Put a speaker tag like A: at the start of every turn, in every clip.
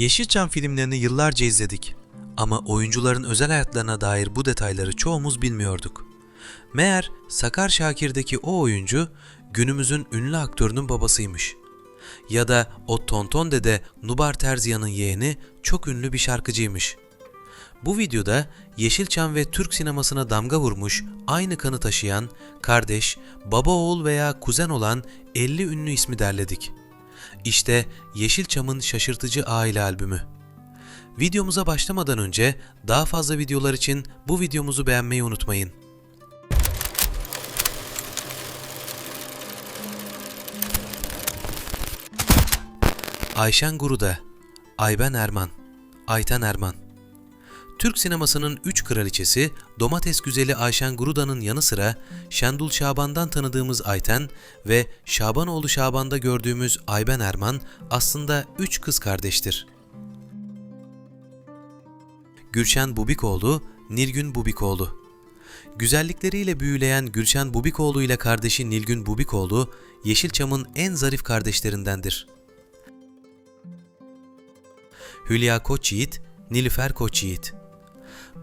A: Yeşilçam filmlerini yıllarca izledik ama oyuncuların özel hayatlarına dair bu detayları çoğumuz bilmiyorduk. Meğer Sakar Şakir'deki o oyuncu günümüzün ünlü aktörünün babasıymış. Ya da o Tonton Dede Nubar Terziyan'ın yeğeni çok ünlü bir şarkıcıymış. Bu videoda Yeşilçam ve Türk sinemasına damga vurmuş, aynı kanı taşıyan, kardeş, baba oğul veya kuzen olan 50 ünlü ismi derledik. İşte Yeşilçam'ın şaşırtıcı aile albümü. Videomuza başlamadan önce daha fazla videolar için bu videomuzu beğenmeyi unutmayın. Ayşen Guruda, Ayben Erman, Ayten Erman. Türk sinemasının üç kraliçesi domates güzeli Ayşen Guruda'nın yanı sıra Şendul Şaban'dan tanıdığımız Ayten ve Şabanoğlu Şaban'da gördüğümüz Ayben Erman aslında üç kız kardeştir. Gülşen Bubikoğlu, Nilgün Bubikoğlu. Güzellikleriyle büyüleyen Gülşen Bubikoğlu ile kardeşi Nilgün Bubikoğlu, Yeşilçam'ın en zarif kardeşlerindendir. Hülya Koçyiğit, Nilüfer Koçyiğit.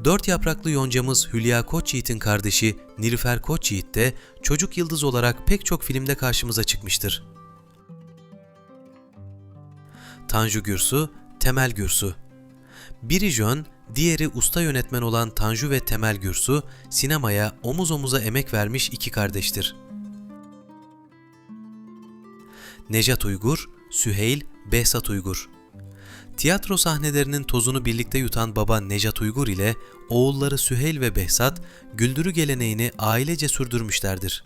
A: Dört yapraklı yoncamız Hülya Koçyiğit'in kardeşi Nilüfer Koçyiğit de çocuk yıldız olarak pek çok filmde karşımıza çıkmıştır. Tanju Gürsu, Temel Gürsu. Biri jön, diğeri usta yönetmen olan Tanju ve Temel Gürsu, sinemaya omuz omuza emek vermiş iki kardeştir. Nejat Uygur, Süheyl, Behzat Uygur. Tiyatro sahnelerinin tozunu birlikte yutan baba Nejat Uygur ile oğulları Süheyl ve Behzat, güldürü geleneğini ailece sürdürmüşlerdir.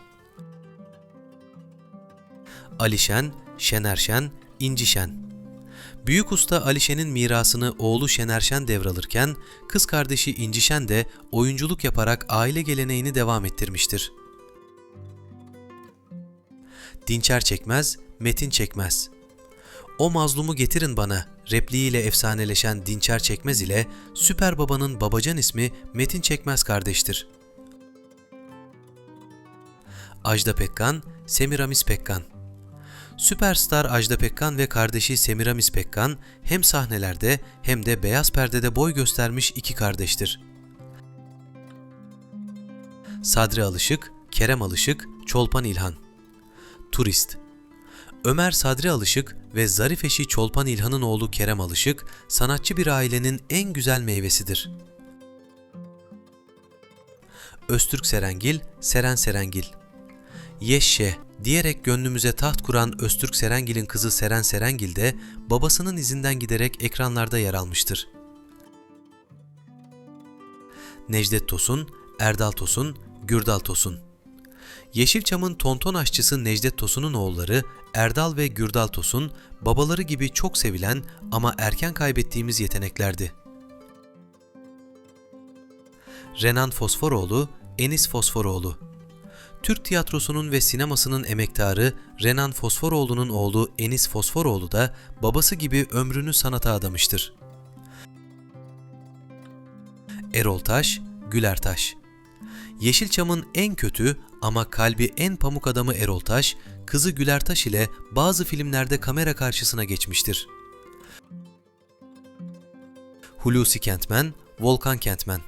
A: Alişen, Şener Şen, İnci Şen. Büyük usta Alişen'in mirasını oğlu Şener Şen devralırken, kız kardeşi İnci Şen de oyunculuk yaparak aile geleneğini devam ettirmiştir. Dinçer Çekmez, Metin Çekmez. O mazlumu getirin bana repliğiyle efsaneleşen Dinçer Çekmez ile Süper Baba'nın babacan ismi Metin Çekmez kardeştir. Ajda Pekkan, Semiramis Pekkan. Süperstar Ajda Pekkan ve kardeşi Semiramis Pekkan hem sahnelerde hem de beyaz perdede boy göstermiş iki kardeştir. Sadri Alışık, Kerem Alışık, Çolpan İlhan. Turist Ömer Sadri Alışık ve zarif eşi Çolpan İlhan'ın oğlu Kerem Alışık, sanatçı bir ailenin en güzel meyvesidir. Öztürk Serengil, Seren Serengil. Yeşşe diyerek gönlümüze taht kuran Öztürk Serengil'in kızı Seren Serengil de babasının izinden giderek ekranlarda yer almıştır. Necdet Tosun, Erdal Tosun, Gürdal Tosun. Yeşilçam'ın tonton aşçısı Necdet Tosun'un oğulları Erdal ve Gürdal Tosun, babaları gibi çok sevilen ama erken kaybettiğimiz yeteneklerdi. Renan Fosforoğlu, Enis Fosforoğlu. Türk tiyatrosunun ve sinemasının emektarı Renan Fosforoğlu'nun oğlu Enis Fosforoğlu da babası gibi ömrünü sanata adamıştır. Erol Taş, Güler Taş. Yeşilçam'ın en kötü ama kalbi en pamuk adamı Erol Taş, kızı Güler Taş ile bazı filmlerde kamera karşısına geçmiştir. Hulusi Kentmen, Volkan Kentmen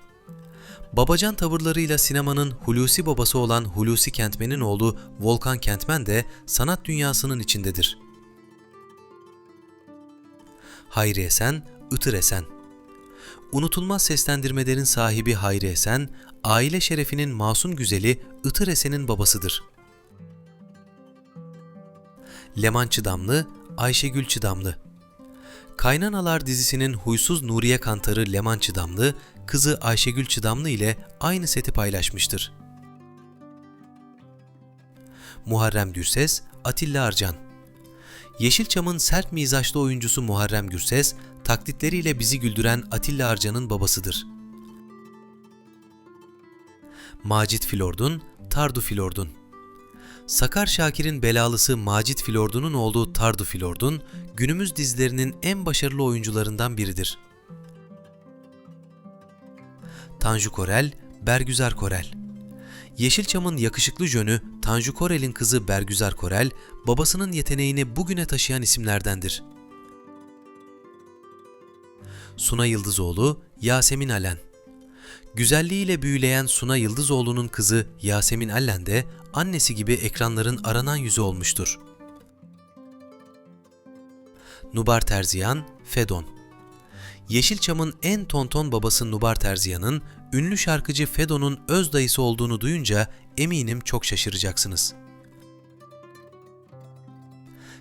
A: Babacan tavırlarıyla sinemanın Hulusi babası olan Hulusi Kentmen'in oğlu Volkan Kentmen de sanat dünyasının içindedir. Hayri Esen, Itır Esen Unutulmaz seslendirmelerin sahibi Hayri Esen, aile şerefinin masum güzeli Itır Esen'in babasıdır. Leman Çıdamlı, Ayşegül Çıdamlı Kaynanalar dizisinin huysuz Nuriye Kantarı Leman Çıdamlı, kızı Ayşegül Çıdamlı ile aynı seti paylaşmıştır. Muharrem Gürses, Atilla Arcan Yeşilçam'ın sert mizaçlı oyuncusu Muharrem Gürses, taklitleriyle bizi güldüren Atilla Arcan'ın babasıdır. Macit Filordun, Tardu Filordun Sakar Şakir'in belalısı Macit Filordun'un oğlu Tardu Filordun, günümüz dizilerinin en başarılı oyuncularından biridir. Tanju Korel, Bergüzar Korel Yeşilçam'ın yakışıklı jönü Tanju Korel'in kızı Bergüzar Korel, babasının yeteneğini bugüne taşıyan isimlerdendir. Suna Yıldızoğlu, Yasemin Alen. Güzelliğiyle büyüleyen Suna Yıldızoğlu'nun kızı Yasemin Allen de annesi gibi ekranların aranan yüzü olmuştur. Nubar Terziyan, Fedon Yeşilçam'ın en tonton babası Nubar Terziyan'ın ünlü şarkıcı Fedon'un öz dayısı olduğunu duyunca eminim çok şaşıracaksınız.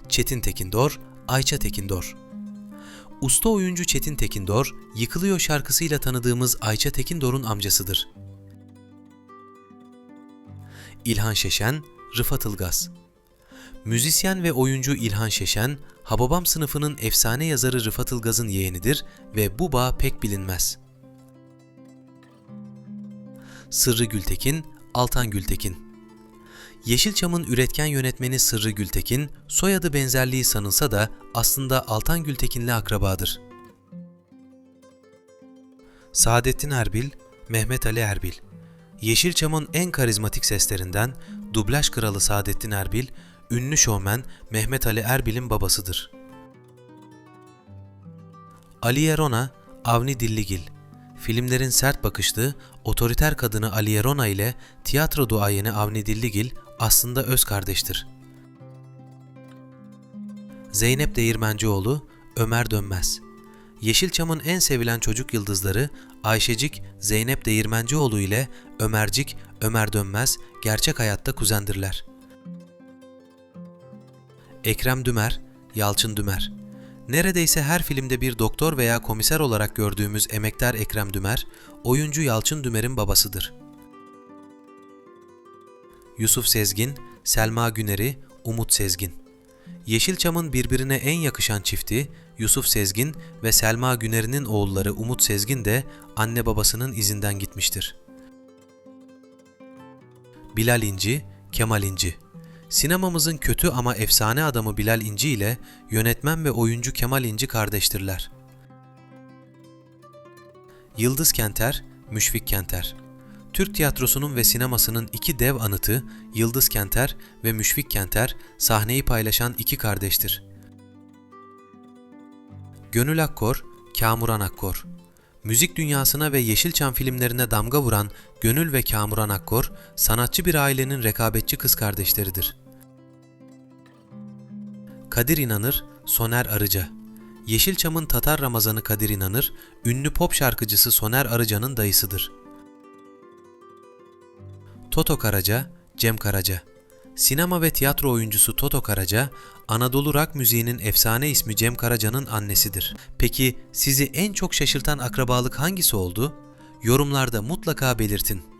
A: Çetin Tekindor, Ayça Tekindor Usta oyuncu Çetin Tekindor, Yıkılıyor şarkısıyla tanıdığımız Ayça Tekindor'un amcasıdır. İlhan Şeşen, Rıfat Ilgaz Müzisyen ve oyuncu İlhan Şeşen, Hababam sınıfının efsane yazarı Rıfat Ilgaz'ın yeğenidir ve bu bağ pek bilinmez. Sırrı Gültekin, Altan Gültekin Yeşilçam'ın üretken yönetmeni Sırrı Gültekin, soyadı benzerliği sanılsa da aslında Altan Gültekin'le akrabadır. Saadettin Erbil, Mehmet Ali Erbil Yeşilçam'ın en karizmatik seslerinden dublaj kralı Saadettin Erbil, ünlü şovmen Mehmet Ali Erbil'in babasıdır. Ali Rona, Avni Dilligil Filmlerin sert bakışlı, otoriter kadını Ali Rona ile tiyatro duayeni Avni Dilligil aslında öz kardeştir. Zeynep Değirmencioğlu, Ömer Dönmez Yeşilçam'ın en sevilen çocuk yıldızları Ayşecik, Zeynep Değirmencioğlu ile Ömercik, Ömer Dönmez gerçek hayatta kuzendirler. Ekrem Dümer, Yalçın Dümer Neredeyse her filmde bir doktor veya komiser olarak gördüğümüz emektar Ekrem Dümer, oyuncu Yalçın Dümer'in babasıdır. Yusuf Sezgin, Selma Güneri, Umut Sezgin Yeşilçam'ın birbirine en yakışan çifti Yusuf Sezgin ve Selma Güneri'nin oğulları Umut Sezgin de anne babasının izinden gitmiştir. Bilal İnci, Kemal İnci Sinemamızın kötü ama efsane adamı Bilal İnci ile yönetmen ve oyuncu Kemal İnci kardeştirler. Yıldız Kenter, Müşfik Kenter Türk tiyatrosunun ve sinemasının iki dev anıtı Yıldız Kenter ve Müşfik Kenter sahneyi paylaşan iki kardeştir. Gönül Akkor, Kamuran Akkor Müzik dünyasına ve Yeşilçam filmlerine damga vuran Gönül ve Kamuran Akkor, sanatçı bir ailenin rekabetçi kız kardeşleridir. Kadir İnanır, Soner Arıca Yeşilçam'ın Tatar Ramazanı Kadir İnanır, ünlü pop şarkıcısı Soner Arıca'nın dayısıdır. Toto Karaca, Cem Karaca Sinema ve tiyatro oyuncusu Toto Karaca, Anadolu rock müziğinin efsane ismi Cem Karaca'nın annesidir. Peki sizi en çok şaşırtan akrabalık hangisi oldu? Yorumlarda mutlaka belirtin.